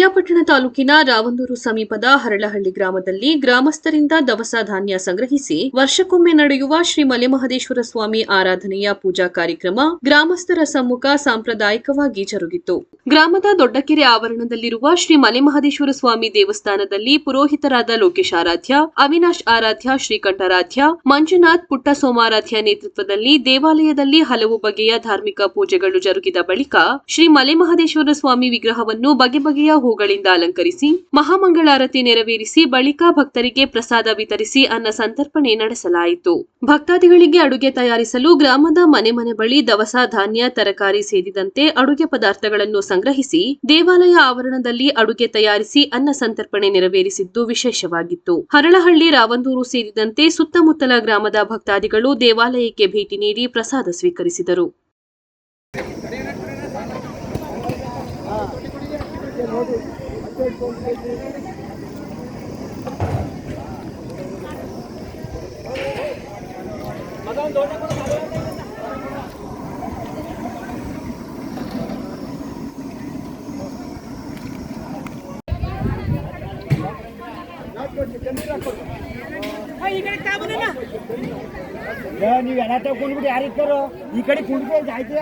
ಪಿರಿಯಾಪಟ್ಟಣ ತಾಲೂಕಿನ ರಾವಂದೂರು ಸಮೀಪದ ಹರಳಹಳ್ಳಿ ಗ್ರಾಮದಲ್ಲಿ ಗ್ರಾಮಸ್ಥರಿಂದ ದವಸ ಧಾನ್ಯ ಸಂಗ್ರಹಿಸಿ ವರ್ಷಕ್ಕೊಮ್ಮೆ ನಡೆಯುವ ಶ್ರೀ ಮಲೆಮಹದೇಶ್ವರ ಸ್ವಾಮಿ ಆರಾಧನೆಯ ಪೂಜಾ ಕಾರ್ಯಕ್ರಮ ಗ್ರಾಮಸ್ಥರ ಸಮ್ಮುಖ ಸಾಂಪ್ರದಾಯಿಕವಾಗಿ ಜರುಗಿತು. ಗ್ರಾಮದ ದೊಡ್ಡಕೆರೆ ಆವರಣದಲ್ಲಿರುವ ಶ್ರೀ ಮಲೆಮಹದೇಶ್ವರ ಸ್ವಾಮಿ ದೇವಸ್ಥಾನದಲ್ಲಿ ಪುರೋಹಿತರಾದ ಲೋಕೇಶ್ ಆರಾಧ್ಯ, ಅವಿನಾಶ್ ಆರಾಧ್ಯ ಶ್ರೀಕಂಠಾರಾಧ್ಯ ಮಂಜುನಾಥ್ ಪುಟ್ಟ ಸೋಮಾರಾಧ್ಯ ನೇತೃತ್ವದಲ್ಲಿ ದೇವಾಲಯದಲ್ಲಿ ಹಲವು ಬಗೆಯ ಧಾರ್ಮಿಕ ಪೂಜೆಗಳು ಜರುಗಿದ ಬಳಿಕ ಶ್ರೀ ಮಲೆಮಹದೇಶ್ವರ ಸ್ವಾಮಿ ವಿಗ್ರಹವನ್ನು ಬಗೆ ಬಗೆಯ ಹೂಗಳಿಂದ ಅಲಂಕರಿಸಿ ಮಹಾಮಂಗಳಾರತಿ ನೆರವೇರಿಸಿ ಬಳಿಕ ಭಕ್ತರಿಗೆ ಪ್ರಸಾದ ವಿತರಿಸಿ ಅನ್ನ ಸಂತರ್ಪಣೆ ನಡೆಸಲಾಯಿತು. ಭಕ್ತಾದಿಗಳಿಗೆ ಅಡುಗೆ ತಯಾರಿಸಲು ಗ್ರಾಮದ ಮನೆ ಮನೆ ಬಳಿ ದವಸ, ಧಾನ್ಯ, ತರಕಾರಿ ಸೇರಿದಂತೆ ಅಡುಗೆ ಪದಾರ್ಥಗಳನ್ನು ಸಂಗ್ರಹಿಸಿ ದೇವಾಲಯ ಆವರಣದಲ್ಲಿ ಅಡುಗೆ ತಯಾರಿಸಿ ಅನ್ನ ಸಂತರ್ಪಣೆ ನೆರವೇರಿಸಿದ್ದು ವಿಶೇಷವಾಗಿತ್ತು. ಹರಳಹಳ್ಳಿ, ರಾವಂದೂರು ಸೇರಿದಂತೆ ಸುತ್ತಮುತ್ತಲ ಗ್ರಾಮದ ಭಕ್ತಾದಿಗಳು ದೇವಾಲಯಕ್ಕೆ ಭೇಟಿ ನೀಡಿ ಪ್ರಸಾದ ಸ್ವೀಕರಿಸಿದರು. ನೀವ್ ಎಲ್ಲ ತಗೊಂಡ್ಬಿಟ್ಟು ಯಾರು ಇರ್ತಾರೋ ಈ ಕಡೆ ಕುಂಡ್ಕೆ ಜಾಯ್ತಿಯ